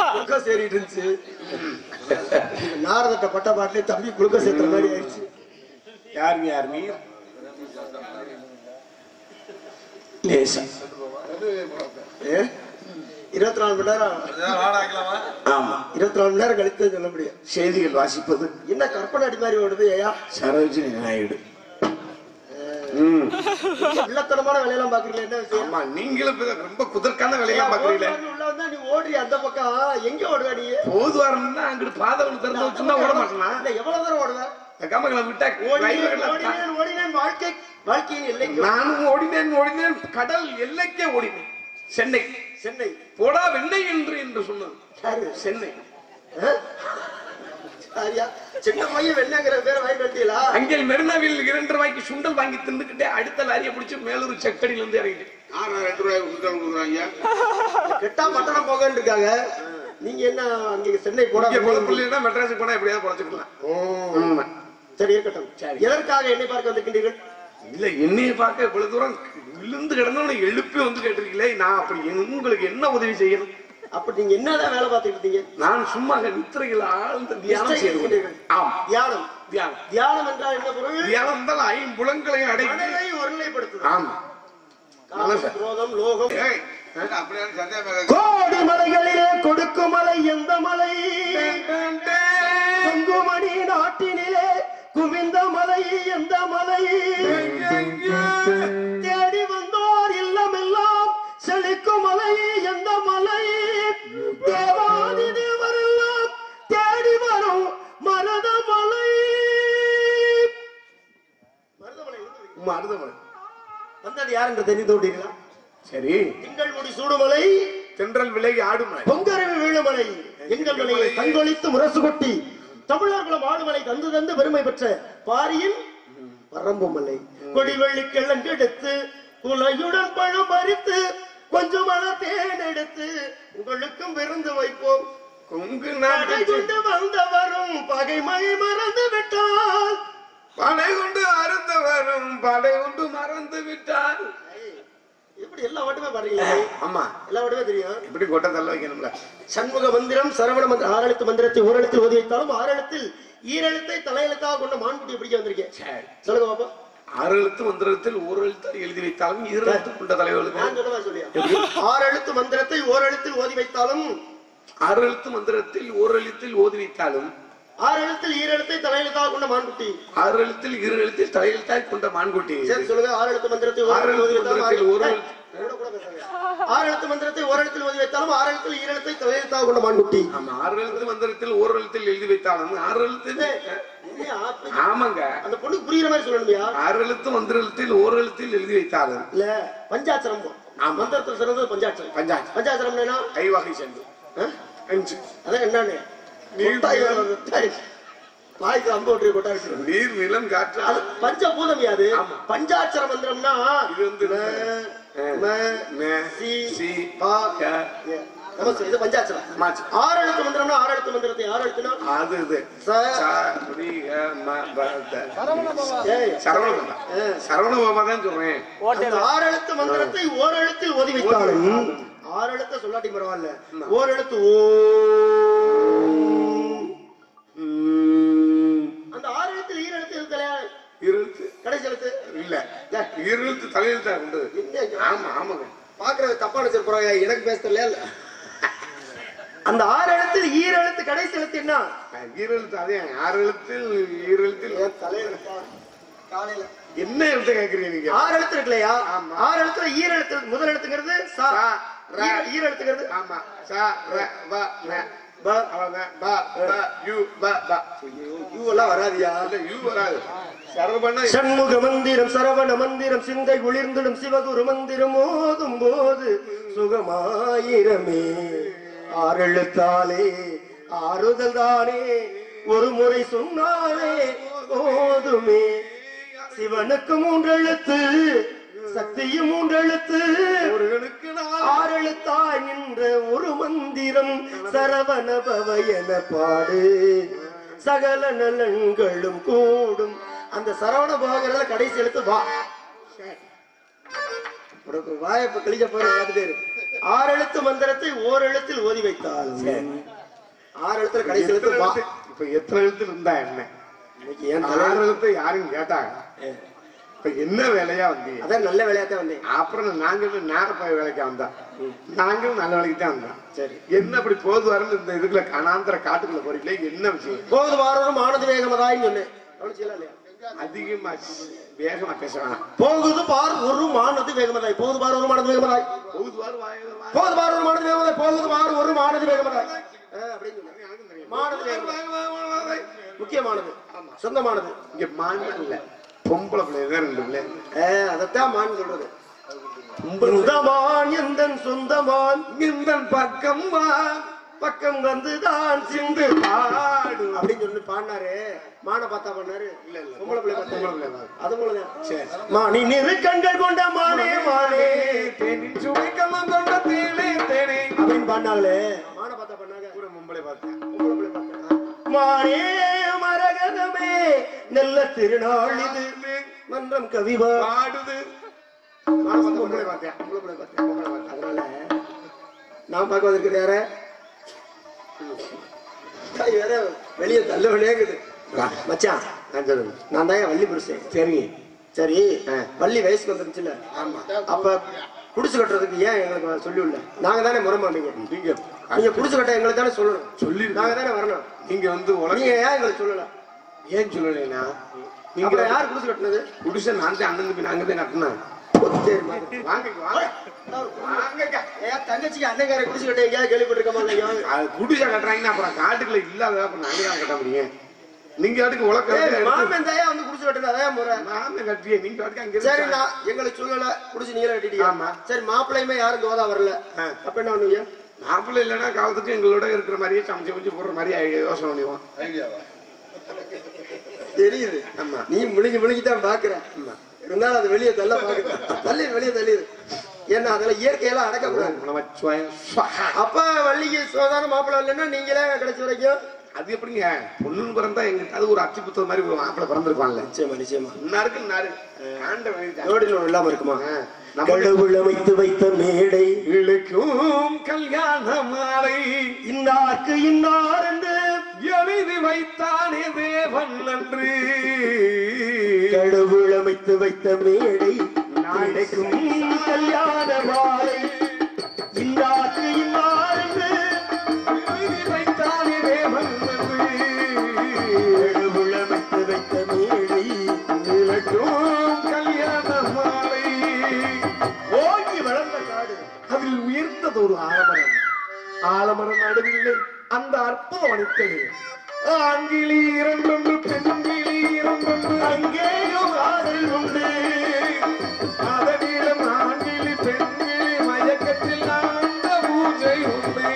Glucose ஏறிட்டு இருந்துச்சு. நாரதட்ட பட்ட பாட்டிலே தம்பி குளுக்கோஸ் ஏத்துற மாதிரி ஆயிடுச்சு. லேசா. ஏ? இருபத்தி நாலு மணி நேரம். ஆமா. இருபத்தி நாலு மணி நேரம் கழித்து சொல்ல முடியும் செய்திகள் வாசிப்பது. என்ன கற்பனை அடி மாதிரி ஓடுது ஐயா சரோஜினி நாயுடு. இல்லத்தனமான வேலையெல்லாம் பாக்குறீங்களா என்ன விஷயம்? ஆமா நீங்களும் ரொம்ப குதர்க்கான வேலையெல்லாம் பாக்குறீங்களே ஓடுவான்னு உள்ள வந்தா நீ ஓடுறிய அந்த பக்கம். எங்க ஓடுவ நீ? போதுவாரம்னா அங்கிட்டு பாதை ஒன்று திறந்து வச்சுன்னா ஓட மாட்டேனா? இல்ல, எவ்வளவு தூரம் ஓடுவ? கமகளை விட்டா ஓடினேன் ஓடினேன் வாழ்க்கை வாழ்க்கையின் எல்லைக்கு நானும் ஓடினேன் ஓடினேன் கடல் எல்லைக்கே ஓடினேன். சென்னை. சென்னை. போடா வெண்ணெய் என்று என்று சொன்னது. சென்னை? சரியா சின்ன பையன் வெண்ணங்கிற பேரை வந்தீங்களா அங்கே மெரினாவில் இரண்டு ரூபாய்க்கு சுண்டல் வாங்கி தின்னுக்கிட்டே அடுத்த லாரியை பிடிச்சி மேலூர் செக்கடியில இருந்து ஆறு ரெண்டு ரூபாய் கொடுக்குறாங்க? கெட்டா பட்டணம் போகன்னு இருக்காங்க. நீங்க என்ன அங்க சென்னை போட குழப்பிள்ளைன்னா மெட்ராஸுக்கு போனா எப்படியாவது பொழைச்சுக்கலாம். ஆமா. சரி இருக்கட்டும். எதற்காக என்னை பார்க்க வந்திருக்கின்றீர்கள்? இல்ல என்னைய பார்க்க இவ்வளவு தூரம் விழுந்து கிடந்தவனை எழுப்பி வந்து கேட்டிருக்கீங்களே நான் அப்படி என்- உங்களுக்கு என்ன உதவி செய்யணும்? அப்ப நீங்க என்னதான் வேலை பார்த்துட்டு இருந்தீங்க? நான் சும்மா நித்திரையில் ஆழ்ந்த தியானம் செய்து கொண்டிருக்கிறேன். ஆம். தியானம். தியானம். தியானம் என்றால் என்ன பொருள்? தியானம் தான் ஐம்புலங்களையும் அடைத்து மனதை ஒருநிலைப்படுத்துது ஆமா. குரோதம் லோகம். ஏய். அப்படியே சந்தேகம் கோடி மலைகளிலே கொடுக்கும் மலை எந்த மலை? குங்குமணி நாட்டினிலே குவிந்த மலை எந்த மலை? தேடி வந்தோர் இல்லமெல்லாம் செழிக்கும் மலை எந்த மலை? தேவாதி தேவரெல்லாம் தேடி வரும் மருதமலை. மருதமலை தெரிந்து சரி. திங்கள் முடி சூடுமலை தென்றல் விலை ஆடுமலை. பொங்கரவு வீழுமலை. எங்கள் மலையை கண்கொழித்து முரசு கொட்டி தமிழர் குலம் ஆளுமலை தந்து தந்து பெருமை பெற்ற பாரியின் வரம்பு மலை. கொடி வெள்ளி கிழங்கெடுத்து குலையுடன் பழம் பறித்து கொஞ்சம் மன தேன் எடுத்து உங்களுக்கும் விருந்து வைப்போம். கொங்கு நாட்டு கொண்டு வந்தவரும் பகைமை மறந்து விட்டால் படை கொண்டு அருந்த வரும் படை கொண்டு மறந்து விட்டார். எப்படி எல்லா வட்டமே பாருங்க ஆமா. எல்லா வட்டமே தெரியும்? இப்படி கொட்டை தள்ள வைக்கணும்ல. சண்முக மந்திரம் சரவண மந்திரம் ஆறெழுத்து மந்திரத்தை ஓரெழுத்தில் ஓதி வைத்தாலும் ஆறெழுத்தில் ஈரெழுத்தை தலையெழுத்தாக கொண்ட மான்குட்டியை பிடிக்க வந்திருக்கேன். சொல்லுங்க பாப்பா. ஆறு எழுத்து மந்திரத்தில் ஒரு எழுத்து எழுதி வைத்தாலும் இரு எழுத்து கொண்ட தலைவர்களுக்கு. ஆறு எழுத்து மந்திரத்தை ஓரெழுத்தில் ஓதி வைத்தாலும்? ஆறு எழுத்து மந்திரத்தில் ஒரு எழுத்தில் ஓதி வைத்தாலும்? ஆறு எழுத்தில் ஈரெழுத்தை தலையெழுத்தாக கொண்ட மான்குட்டி. ஆறு எழுத்தில் இரு எழுத்தில் தலையெழுத்தாய் கொண்ட மான்குட்டி. சரி சொல்லுங்க. ஆறு எழுத்து மந்திரத்தை எழுத்து வைத்தாலும் மந்திரத்தில் ஒரு ஆறு- எழுத்து- எழுத்து மந்திரத்தை ஓரெழுத்தில் ஓதி வைத்தாலும் ஆறு எழுத்தில் ஈரெழுத்தை தலையெழுத்தாக கொண்ட மான்குட்டி ஆமா ஆறு எழுத்து மந்திரத்தில் ஒரு எழுத்தில் எழுதி வைத்தாலும் ஆறு எழுத்து? ஆமாங்க அந்த பொண்ணுக்கு புரியுற மாதிரி சொல்லணுமையா ஆறு எழுத்து மந்திரத்தில் ஒரு எழுத்தில் எழுதி வைத்தாலும் இல்ல பஞ்சாட்சரம். மந்திரத்தில் சிறந்தது பஞ்சாட்சரம் பஞ்சாட்சரம். பஞ்சாட்சரம் என்ன ஐவகை சென்று ஆ? அஞ்சு அதான் என்னன்னு. வாய்க்கு அம்பு கொட்டாய் இருக்கு. நீர் நிலம் காற்று பஞ்சபூதம் யாது. பஞ்சாட்சர மந்திரம்னா இது வந்து ம, ம, ம, சி, சி, பா, க, ஏ. நமஸ்தே, இது பஞ்சாட்சரம் மாச்சு. ஆறு எழுத்து மந்திரம்னா ஆறு எழுத்து மந்திரத்தை ஆறு எழுத்துனா அது இது ச, ரி, ம, ப, த. ஏய், சரவண பாபா. சரவண பாபா தான் சொல்றேன் ஆறு எழுத்து மந்திரத்தை ஓர் எழுத்தில் ஓதி வைத்தாலும் ஆறு எழுத்த சொல்லாட்டி பரவாயில்ல ஓர் எழுத்து ஓம். இரு எழுத்து தலையெழுத்தா கொண்டு என்ன ஆமா ஆமாங்க. பாக்குறது தப்பா நினைச்சிருப்போம் எனக்கு பேச தெரியல அந்த ஆறு எழுத்தில் ஈர எழுத்து கடைசி எழுத்து என்ன? இரு எழுத்து அதே ஆறு எழுத்தில் இரு எழுத்தில் தலையில காலையில. என்ன எழுத்து கேக்குறீங்க நீங்க? ஆறு எழுத்து இருக்கு இல்லையா ஆமா. ஆறு எழுத்துல ஈர எழுத்து முதல் எழுத்துங்கிறது சா. ஈர- ஈர எழுத்துங்கிறது ஆமா. ச ர வ ந ப அவங்க ப ப யு ப ப யூ எல்லாம் வராதியா? இல்ல யூ வராது. சரவண சண்முக மந்திரம் சரவண மந்திரம் சிந்தை குளிர்ந்திடும் சிவகுரு மந்திரம் ஓதும் போது சுகமாயிரமே. ஆறெழுத்தாலே ஆறுதல் தானே ஒரு முறை சொன்னாலே ஓதுமே சிவனுக்கு மூன்றெழுத்து சக்தியும் மூன்றெழுத்து மந்திரம் சரவண பவ என பாடு. சகல நலன்களும் கூடும். அந்த சரவண பவங்கிறதுல கடைசி எழுத்து வா. உனக்கு வாயப்ப கழிக்க போற ஆறு எழுத்து மந்திரத்தை ஓர் எழுத்தில் ஓதி வைத்தால். ஆறு எழுத்துல கடைசி எழுத்து வா? இப்ப எத்தனை எழுத்து இருந்தா என்ன? இன்னைக்கு ஏன் ஆறு எழுத்து யாரும் கேட்டாங்க. என்ன வேலையா வந்தீங்க? அதான் நல்ல வேலையாத்தான் வந்தேன். அப்புறம் நாங்களும் நேரப்பாய் வேலைக்கு வந்தோம் நாங்களும் நல்ல வேலைக்கு தான் வந்தோம். சரி. என்ன அப்படி போது இந்த இதுக்குள்ள கணாந்திர காட்டுக்குள்ள போறீங்களே? என்ன விஷயம்? போகுது வாரம் ஆனது சொன்னேன். இல்லையா அதிகமா வேகமா பேச வேணாம். போகுது பார் ஒரு மானது வேகமதாய் போகுது பார் ஒரு மானது வேகமதாய் போகுது வாய. போகுது பார் ஒரு மானது வேகமதாய் போகுது பார் ஒரு மானது வேகமதாய். மானது. முக்கியமானது. சொந்தமானது. இங்க மான்கள் இல்ல. பொம்பளை பிள்ளை தான் ரெண்டு பிள்ளை. ஆ, அதைத்தான் மான் சொல்றது. சொந்தமான் எந்தன் சொந்தமான்? இந்த பக்கம் பக்கம் வந்துதான் சிந்து பாடு. அப்படின்னு சொல்லி பாடினாரு. மான பார்த்தா பண்ணாரு இல்ல இல்ல. பொம்பளை பிள்ளை பார்த்தா. அது போலதான் சரி. மானி நிறு கண்கள் கொண்ட மானே மானே தேனின் சுவைக்கெல்லாம் கொண்ட தேனே தேனே. அப்படின்னு பாடினாங்களே. மான பார்த்தா பண்ணாங்க கூட மும்பளை பார்த்தேன். பொம்பளை பிள்ளை மானே மரகதமே. நல்ல திருநாள் இது. மன்றம் கவிவா பாடுது. நான் பார்க்க வந்திருக்கிறது யார? வேற வெளியே தள்ள விளையாங்குது மச்சான். நான் சொல்லுங்க. நான் தான் வள்ளி புருஷன். சரிங்க சரி. வள்ளி வயசுக்கு வந்துருச்சுல ஆமா. அப்ப குடிசை கட்டுறதுக்கு ஏன் எங்களுக்கு சொல்லி விடல நாங்க தானே முறமாட்டீங்க நீங்க நீங்க குடிசை கட்ட எங்களுக்கு தானே சொல்லணும். சொல்லி நாங்க தானே வரணும். நீங்க வந்து நீங்க ஏன் எங்களுக்கு சொல்லல? ஏன் சொல்லலைன்னா நீங்க அப்புறம் யார் குடிசை கட்டினது? குடிசை நான் தான் அண்ணன் நாங்க தான் கட்டினோம் தங்கச்சிக்கு அண்ணங்கார குடிசை கட்ட எங்கேயாவது கேள்விப்பட்டிருக்கமா இல்லையா? அது குடிசை கட்டுறாங்கன்னா அப்புறம் காட்டுக்குள்ள இல்லாத அப்புறம் நாங்க தான் கட்ட முடியும். நீங்க வாட்டுக்கு உலக ஏய், மாமன் தாயா வந்து குடிசை கட்டுறது அதான் முறை. நாம கட்டியே நீங்க வாட்டுக்கு அங்க சரி நான் எங்களுக்கு சொல்லல குடிச்சு கட்டிட்டீங்க. ஆமா. சரி மாப்பிள்ளையுமே யாரும் தோதா வரல. அப்ப என்ன பண்ணுவீங்க? மாப்பிள்ளை இல்லைன்னா காலத்துக்கு எங்களோட இருக்கிற மாதிரியே சமைச்சு வச்சு போடுற மாதிரி யோசனை பண்ணிடுவோம் தெரியுது. ஆமா. நீ முழுங்கி முழுங்கி தான் பாக்குற இருந்தாலும் அது வெளியே தள்ள பாக்குற தள்ளி வெளியே தள்ளிது ஏன்னா அதெல்லாம் இயற்கையெல்லாம் ஸ்வாஹா. அப்ப வள்ளிக்கு சாதாரண மாப்பிள்ளை இல்லைன்னா நீங்களே கடைசி வரைக்கும். அது எப்படிங்க? பொண்ணுன்னு பிறந்தா எங்க அது ஒரு அச்சு புத்தகம் மாதிரி ஒரு மாப்பிள்ளை பிறந்திருப்பான்ல. நிச்சயமா நிச்சயமா. இன்னாருக்கு இன்னாரு. நோடில் ஒண்ணு இல்லாம இருக்குமா? கடவுள் அமைத்து வைத்த மேடை. இழுக்கும் கல்யாண மாலை. இன்னார்க்கு இன்னார் என்று எழுதி வைத்தானே தேவன் நன்று. கடவுள் அமைத்து வைத்த மேடை நாளைக்கும் கல்யாண மாலை. இன்னார் என்று எழுதி வைத்தானே தேவன் நன்று. கடவுள் அமைத்து வைத்த மேடை இழுக்கும் கல்யாண மாலை. ஓங்கி வளர்ந்த காடு அதில் உயர்ந்தது ஒரு ஆலமரம். ஆலமரம் நடுவில்லை அந்த அற்புதம் அளித்தது. ஆங்கிலி இரண்டொன்று பெண்கிளி இரண்டொன்று அங்கேயும் காதல் உண்டு. அதனிடம் ஆங்கிலி பெண்கிளி மயக்கத்தில் ஆனந்த பூஜை உண்டு.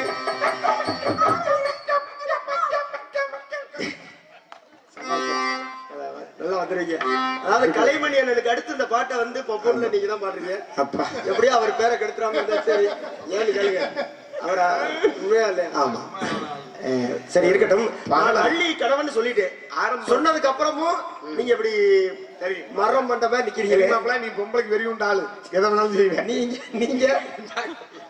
அதாவது கலைமணி அண்ணனுக்கு அடுத்து இந்த பாட்டை வந்து பொப்பூர்ல நீங்க தான் பாடுறீங்க. அப்பா. எப்படியோ அவர் பேரை கெடுத்துறாம இருந்தா சரி. ஏன்னு கேளுங்க. அவரா? உண்மையா இல்லையா? ஆமா. சரி இருக்கட்டும். நான் அள்ளி கணவன் சொல்லிட்டேன் ஆரம்பம். சொன்னதுக்கு அப்புறமும் நீங்க இப்படி சரி மரம் மாதிரி நிக்கிறீங்க நீ பொம்பளைக்கு வெறி உண்டாளு. எதை வேணாலும் செய்வேன். நீங்க நீங்க.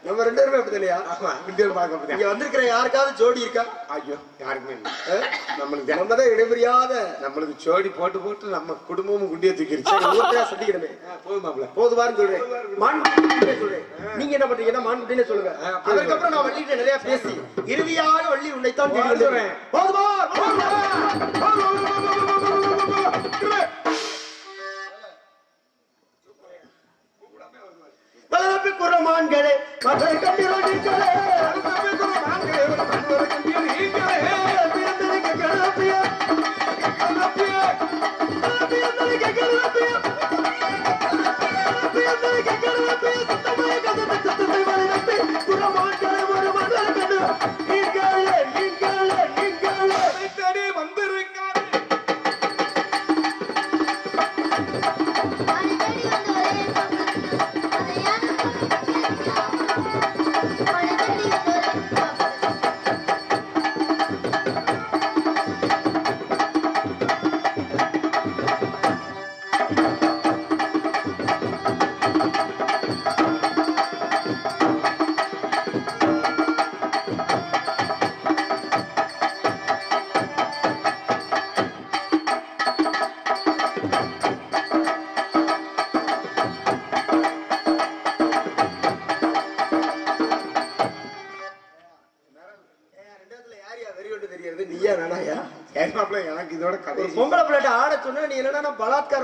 நம்ம ரெண்டு பேருமே அப்படி இல்லையா? ஆமா இந்தியர் பார்க்க. இங்க வந்திருக்கிற யாருக்காவது ஜோடி இருக்கா? ஐயோ யாருக்குமே இல்லை. நம்மளுக்கு தான். நம்ம தான் இடைபிரியாத. நம்மளுக்கு சோடி போட்டு போட்டு நம்ம குடும்பமும் குண்டிய தூக்கிருச்சு ஊர்த்தையா சொல்லிக்கிடுமே போதுமாப்ல போதுவான்னு சொல்றேன். மான்குட்டினே சொல்றேன். நீங்க என்ன பண்றீங்கன்னா மான்குட்டினே சொல்லுங்க. அதுக்கப்புறம் நான் வள்ளிட்ட நிறைய பேசி இறுதியாக வள்ளி உன்னைத்தான் வாழ்த்துறேன். வந்தேன். போதுமா. ಗುರು ಮಾನ್ಗಡೆ ಕಥೆ ಕಟ್ಟಿರೋ ನಿಂತಲೇ ಗುರು ಮಾನ್ಗಡೆ Thank you.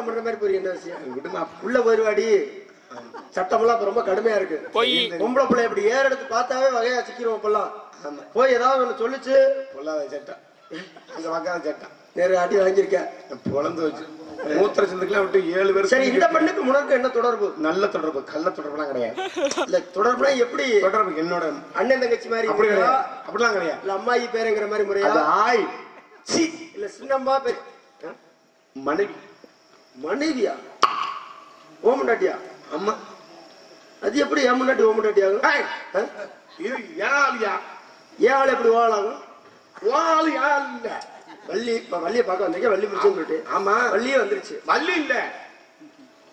பலாத்காரம் பண்ற மாதிரி போய் என்ன விஷயம். விடுமா உள்ள வருவாடி. சட்டமெல்லாம் இப்ப ரொம்ப கடுமையா இருக்கு. பொம்பளை பிள்ளை இப்படி ஏற எடுத்து பார்த்தாவே வகையா சிக்கிறோம் இப்பெல்லாம். போய் ஏதாவது ஒண்ணு சொல்லுச்சு. பொல்லாத சட்டம் அந்த வக்காத சட்டம் நேரு அடி வாங்கியிருக்கேன் பொழந்து வச்சு. மூத்திர சிந்துக்கெல்லாம் விட்டு ஏழு பேர் சரி இந்த பெண்ணுக்கு உனக்கு என்ன தொடர்பு? நல்ல தொடர்பு. கள்ள தொடர்புலாம் கிடையாது. இல்ல தொடர்புனா எப்படி? தொடர்பு என்னோட அண்ணன் தங்கச்சி மாதிரி அப்படி? கிடையாது. அப்படிலாம் கிடையாது. இல்ல அம்மாயி பேருங்கிற மாதிரி முறையா? ஆய். சீ, இல்ல சின்னம்மா பேர்? மனைவி. மனைவியா? ஓமண்டாட்டியா அம்மா. அது எப்படி ஏமண்டாட்டி ஓமண்டாட்டி ஆகும் ஏன் ஆள் எப்படி வாழாகும் வாழு யாழ் இல்ல? வள்ளி இப்ப வள்ளியை பார்க்க வந்தீங்க வள்ளி முடிச்சுன்னு சொல்லிட்டு. ஆமா. வள்ளியே வந்துருச்சு. வள்ளி இல்ல.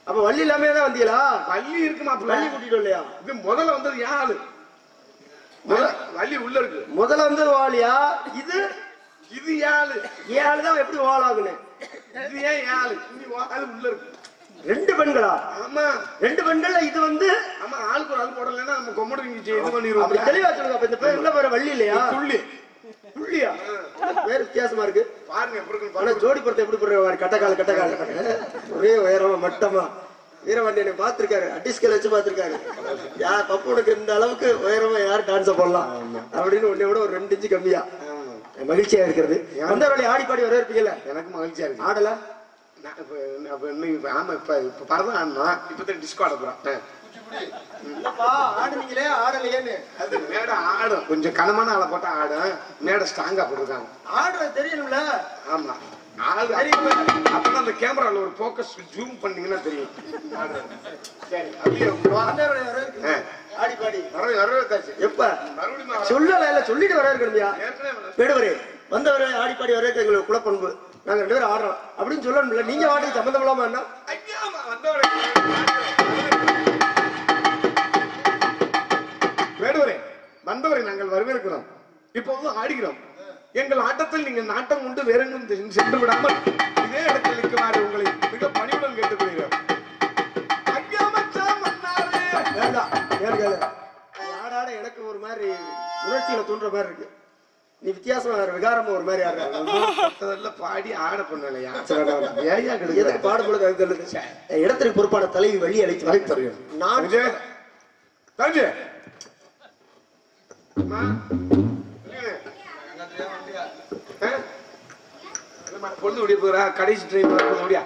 அப்ப வள்ளி இல்லாம தான் வந்தீங்களா? வள்ளி இருக்குமா வள்ளி கூட்டிட்டு இல்லையா? இது முதல்ல வந்தது முதல்ல வள்ளி உள்ள இருக்கு. முதல்ல வந்து வாழியா இது இது ஏன் ஆளு தான் எப்படி வாழாகுன்னு இது ஏன் யாழு இது வாழு உள்ள இருக்கு ரெண்டு பெண்களா? ஆமா. ரெண்டு பெண்கள்ல இது வந்து ஆமா ஆளுக்கு ஒரு ஆள் போடலைன்னா நம்ம இங்க இது அப்படி பண்ணிடுவோம். தெளிவா சொல்லுங்க அப்ப இந்த பேர் என்ன பேரு வள்ளி இல்லையா? துள்ளி. புள்ளியா பேர் வித்தியாசமா இருக்கு. பாருங்க எப்படி இருக்குன்னு ஆனா. ஜோடி பொறுத்த எப்படி போடுற கட்டக்கால் கட்டக்கால் ஒரே உயரமா மட்டமா. வீரபாண்டியனை பார்த்திருக்காரு அட்டிஸ்கல் வச்சு பார்த்திருக்காரு. யார் பப்புனுக்கு இந்த அளவுக்கு உயரமா யார் டான்ஸ் போடலாம்? அப்படின்னு உன்னை விட ஒரு ரெண்டு இன்ச்சு கம்மியா. மகிழ்ச்சியா இருக்கிறது. வந்தவர்களை ஆடி பாடி வரவேற்பீங்கல்ல? எனக்கு மகிழ்ச்சியா இருக்கு. ஆடல? இப்ப இப்ப ஆமா இப்ப இப்ப பரதம் ஆடணும் இப்பதான் டிஸ்கோ ஆட இல்லப்பா ஆடுனீங்களே ஆடலையேன்னு. அது மேடை ஆடும். கொஞ்சம் கனமான ஆளை போட்டா ஆடும். மேடை ஸ்ட்ராங்கா போட்டிருக்காங்க. ஆடுறது தெரியணும்ல ஆமா. ஆடு. அப்பதான் அந்த கேமரால ஒரு போக்கஸ் ஜூம் பண்ணீங்கன்னா தெரியும். சரி. அப்படியே ஆடி பாடி. வர எப்ப? வர- சொல்லல இல்ல சொல்லிட்டு வர- வேடுவரே வந்தவரை ஆடி பாடி வரவேற்க எங்களுக்கு குலப்பண்பு நாங்க ரெண்டு பேரும் ஆடுறோம். அப்படின்னு சொல்லணும்ல. நீங்க ஆடி சம்மந்தம் இல்லாம என்ன ஐயா, வந்தவரை. வேடுவரே வந்தவரை நாங்கள் வரவேற்கிறோம். இப்போது ஆடுகிறோம். எங்கள் ஆட்டத்தில் நீங்கள் நாட்டம் கொண்டு வேறெங்கும் சென்று விடாமல் இதே இடத்தில் நிற்குமாறு உணர்ச்சியில தூண்டுற மாதிரி இருக்கு. நீ வித்தியாசமா வேற விகாரமா ஒரு மாதிரி ஆடுற. பாடி ஆட வேண்டாம். ஏயா எதுக்கு? பாடும்பொழுது அது தெரியுது இடத்திற்கு பொறுப்பான தலைவி வழி அழைத்து வழி. நான்? இல்லம்மா, பொழுது விடிய போறா. கடைசி ட்ரெயின் வர முடியா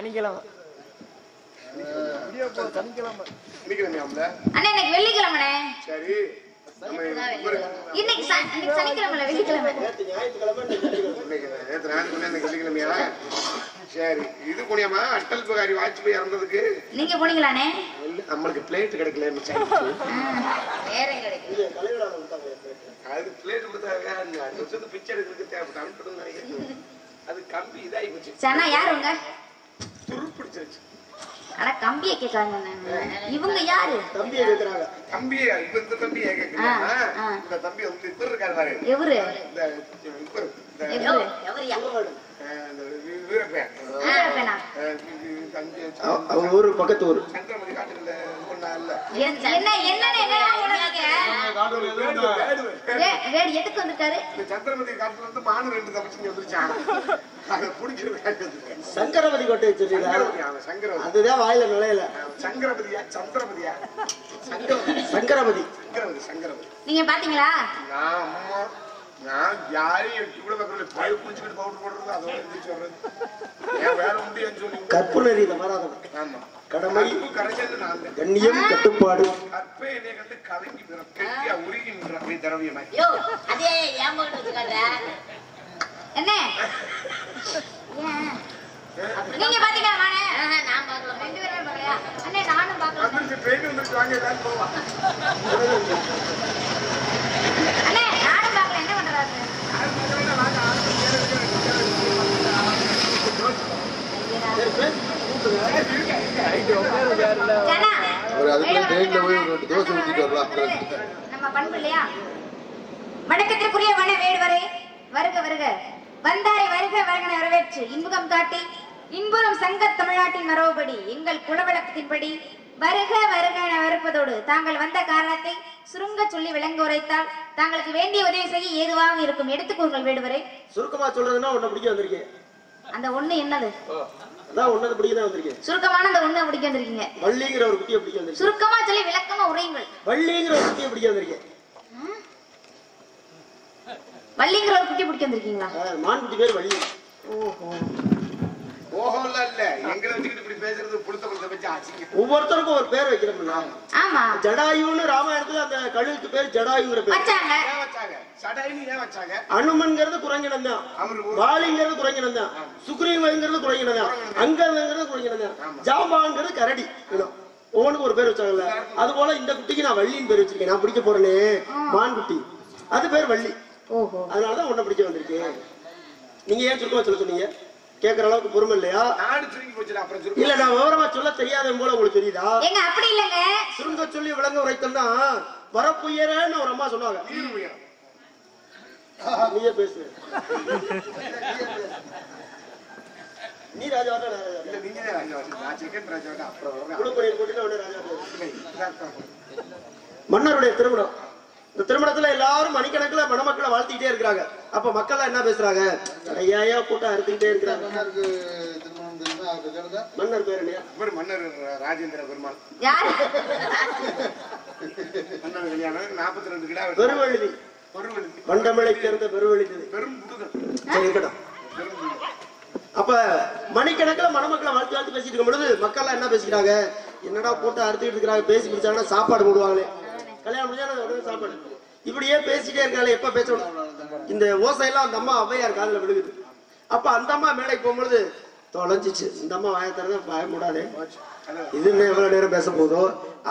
சனிக்கிழமை. வெள்ளிக்கிழமைண்ணே. சரி. இன்னைக்கு சனிக்கிழமை வெள்ளிக்கிழமை. வெள்ளிக்கிழமையா? சரி. இது புண்ணியமா அட்டல் பிகாரி வாஜ்பாய் இறந்ததுக்கு. நீங்க போனீங்களாண்ணே? இல்ல, நம்மளுக்கு பிளேட் கிடைக்கல அது பிளேட் கொடுத்தாங்க அந்த பிச்சை எடுக்கிறதுக்கு தேவை கம்ப்யூட்டர் நினைக்கிறேன். அது கம்பி இதாகி போச்சு. சனா யார் உங்க? துரு பிடிச்சிருச்சு அட கம்பியை கேட்காங்க இவங்க யாரு? தம்பியை கேட்கிறாங்க தம்பியே இப்ப இந்த தம்பியே. இந்த தம்பி வந்து இப்ப இருக்காரு பாரு. எவரு? இந்த இப்ப வீரப்பன். அவங்க ஊரு பக்கத்து ஊரு அவன் சங்கரவதி அதுதான் வாயில நுழையல. சங்கரவதி சங்கரவதி சங்கரவதி சங்கரவதி நீங்க பாத்தீங்களா? நான் யாரையும் எட்டி கூட வைக்கல. பழைய குளிச்சுக்கிட்டு பவுடர் போடுறது அதோட சொல்லி கற்பு நெறியில வராதவன். ஆமா. கடமை கரைச்சது நான். கண்ணியம் கட்டுப்பாடு. கற்பே என்னை கண்டு கலங்கி கெட்டியா உருகி நின்ற அப்படி திரவியமாய் அதே என்ன? நீங்க பாத்தீங்களா மானே? நான் பார்க்கலாம் ரெண்டு பேருமே பார்க்கலையா அண்ணே நானும் பார்க்கல வந்துருச்சு ட்ரெயின் வந்துருச்சு வாங்க எல்லாரும் போவா அண்ணே நானும் பார்க்கல என்ன பண்றாரு ஜனா, ஒரு அதுக்குள்ள வேடு ட்ரெயின்ல போய் ஒரு வந்திருக்காங்க. ரெண்டு தோசை ஊத்திட்டு வரலாம். நம்ம பண்பு இல்லையா? வணக்கத்திற்குரிய வன வேடுவரே வருக வருக. வந்தாரை வருக வருகன வரவேற்று. இன்புகம் காட்டி இன்புறும் சங்க தமிழ்நாட்டின் மரபுபடி எங்கள் குலவழக்கத்தின்படி வருக வருக என வரப்பதோடு தாங்கள் வந்த காரணத்தை சுருங்க சொல்லி விளங்க உரைத்தால் தாங்களுக்கு வேண்டிய உதவி செய்ய ஏதுவாக இருக்கும். எடுத்துக்கோங்கள் வேடுவரே. சுருக்கமா சொல்றதுன்னா உன்னை பிடிக்க வந்திருக்கேன். அந்த ஒண்ணு என்னது? அதான் உன்னது பிடிக்க தான் வந்திருக்கேன். சுருக்கமான அந்த ஒண்ணு பிடிக்க வந்திருக்கீங்க. வள்ளிங்கிற ஒரு குட்டியை பிடிக்க வந்திருக்கேன். சுருக்கமா சொல்லி விளக்கமா உரையுங்கள். வள்ளிங்கிற ஒரு குட்டியை பிடிக்க வந்திருக்கேன். வள்ளிங்கிற ஒரு குட்டி பிடிக்க வந்திருக்கீங்களா? மான் குட்டி பேர் வள்ளி. ஓஹோல இல்ல. எங்களை வச்சுக்கிட்டு இப்படி பேசுறது புடுத்த புடுத்த வச்சு ஆச்சுங்க ஒவ்வொருத்தருக்கும் ஒரு பேர் வைக்கிறோம்ல ஆமா. ஜடாயுன்னு ராமாயணத்துல அந்த கழுகுக்கு பேர் ஜடாயுங்கிற பேர். வச்சாங்க. ஏன் வச்சாங்க? சடைன்னு ஏன் வச்சாங்க? அனுமன்கிறது குரங்கினம் தான் வாலிங்கிறது குரங்கினம் தான் சுக்ரீவங்கிறது குரங்கினம் தான் அங்கங்கிறது குரங்கினம் தான் ஜாம்பாங்கிறது கரடி. இனம். ஒவ்வொன்றுக்கும் ஒரு பேர் வச்சாங்கல்ல. அது போல இந்த குட்டிக்கு நான் வள்ளின்னு பேர் வச்சிருக்கேன். நான் பிடிக்க போறேனே. மான் குட்டி அது பேர் வள்ளி. ஓஹோ. அதனாலதான் உன்னை பிடிக்க வந்திருக்கேன் நீங்க ஏன் சுருக்கமா சொல்ல சொன்னீங்க? கேட்கற அளவுக்கு பொறுமை இல்லையா? நாடு சுருங்கி போச்சுல அப்புறம் சுருங்க. இல்ல நான் விவரமா சொல்ல தெரியாத போல உங்களுக்கு தெரியுதா? ஏங்க அப்படி இல்லைங்க. சுருங்க சொல்லி விளங்க உரைத்தோம்னா வரப்புயரன்னு ஒரு அம்மா சொன்னாங்க நீயே பேசு. நீ ராஜா நான் ராஜா இல்ல நீங்க. நான் அப்புறம் வரேன். குடும்பம் போட்டு உடனே ராஜா பேசு. இல்லை, இதான் தான். மன்னருடைய திருமணம். இந்த திருமணத்துல எல்லாரும் மணிக்கணக்குல மணமக்களை வாழ்த்திக்கிட்டே இருக்கிறாங்க. அப்ப மக்கள் என்ன பேசுறாங்க? ஐயா கூட்டம் அறுத்துக்கிட்டே இருக்கிறாங்க. மன்னர் பேர் இவர் மன்னர் ராஜேந்திர பெருமாள். யாரு? மன்னர் கல்யாணம் நாற்பத்தி ரெண்டு கிடா பெருவழுதி. பெருவெழுதி. வண்டமிழை சேர்ந்த பெருவழுதி பெரும் புடுதல் அப்ப மணிக்கணக்குல மணமக்களை வாழ்த்து வாழ்த்து பேசிட்டு இருக்கும் பொழுது மக்கள் என்ன பேசிக்கிறாங்க? என்னடா கூட்டம் அறுத்துக்கிட்டு இருக்கிறாங்க? பேசி முடிச்சாங்கன்னா சாப்பாடு போடுவாங்களே. கல்யாணம் முடிஞ்சா உடனே சாப்பாடு. இப்படியே பேசிட்டே இருக்காங்களே எப்ப பேசணும்? இந்த ஓசையெல்லாம் அந்த அம்மா அவ்வையார் காலில் விழுகுது. அப்ப அந்த அம்மா மேடைக்கு போகும்பொழுது தொலைஞ்சிச்சு. இந்த அம்மா வாய திறந்து வாய இது எவ்வளவு நேரம் பேச போதோ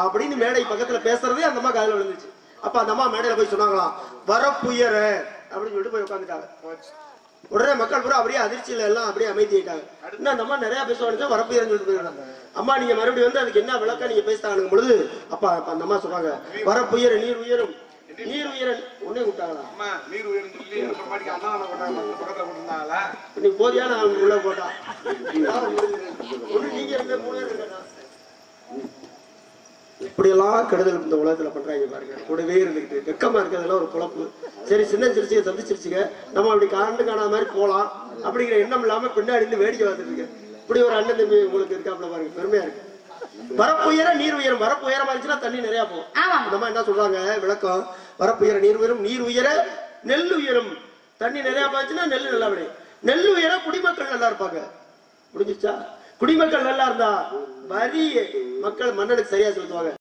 அப்படின்னு மேடை பக்கத்துல பேசுறதே அந்த அம்மா காதல விழுந்துச்சு. அப்ப அந்த அம்மா மேடையில போய் சொன்னாங்களாம் வரப்புயர அப்படின்னு சொல்லிட்டு போய் உட்காந்துட்டாங்க உடனே மக்கள் பூரா அப்படியே அதிர்ச்சியில எல்லாம் அப்படியே அமைதி ஆயிட்டாங்க இன்னும் அந்த அம்மா நிறைய பேசுவாங்க வரப்புயர்னு சொல்லிட்டு போயிருக்காங்க அம்மா நீங்க மறுபடியும் வந்து அதுக்கு என்ன விளக்கம் நீங்க பேசுறாங்க பொழுது அப்ப அப்ப அந்த அம்மா சொல்றாங்க வரப்புயர நீர் உயரும். நீர் உயரன் உடனே விட்டாங்களா அம்மா நீர் உயரம் சொல்லி பக்கத்துல கொண்டிருந்தாங்களா நீ போதியா நான் உள்ள ஒண்ணு நீங்க இருந்த மூணு இப்படியெல்லாம் கெடுதல் இந்த உலகத்துல பண்றாங்க பாருங்க. கூடவே இருந்துக்கிட்டு வெக்கமா இருக்கிறதுல ஒரு குழப்பு. சரி சின்ன சிரிச்சுங்க சந்திச்சிருச்சுங்க. நம்ம அப்படி காண்டு காணாத மாதிரி போலாம் அப்படிங்கிற எண்ணம் இல்லாம பின்னாடி இருந்து வேடிக்கை பார்த்துட்டு இப்படி ஒரு அண்ணன் தம்பி உங்களுக்கு இருக்காப்புல பாருங்க. பெருமையா இருக்கு. வரப்பு உயர நீர் உயரம். வரப்பு உயரமா இருந்துச்சுன்னா தண்ணி நிறைய போகும். நம்ம என்ன சொல்றாங்க? விளக்கம். வரப்பு உயர நீர் உயரும் நீர் உயர நெல் உயரும். தண்ணி நிறைய பாய்ச்சுன்னா நெல் நல்லா விளையும். நெல் உயர குடிமக்கள் நல்லா இருப்பாங்க. முடிஞ்சிச்சா குடிமக்கள் நல்லா இருந்தா வரி மக்கள் மன்னனுக்கு சரியா செலுத்துவாங்க.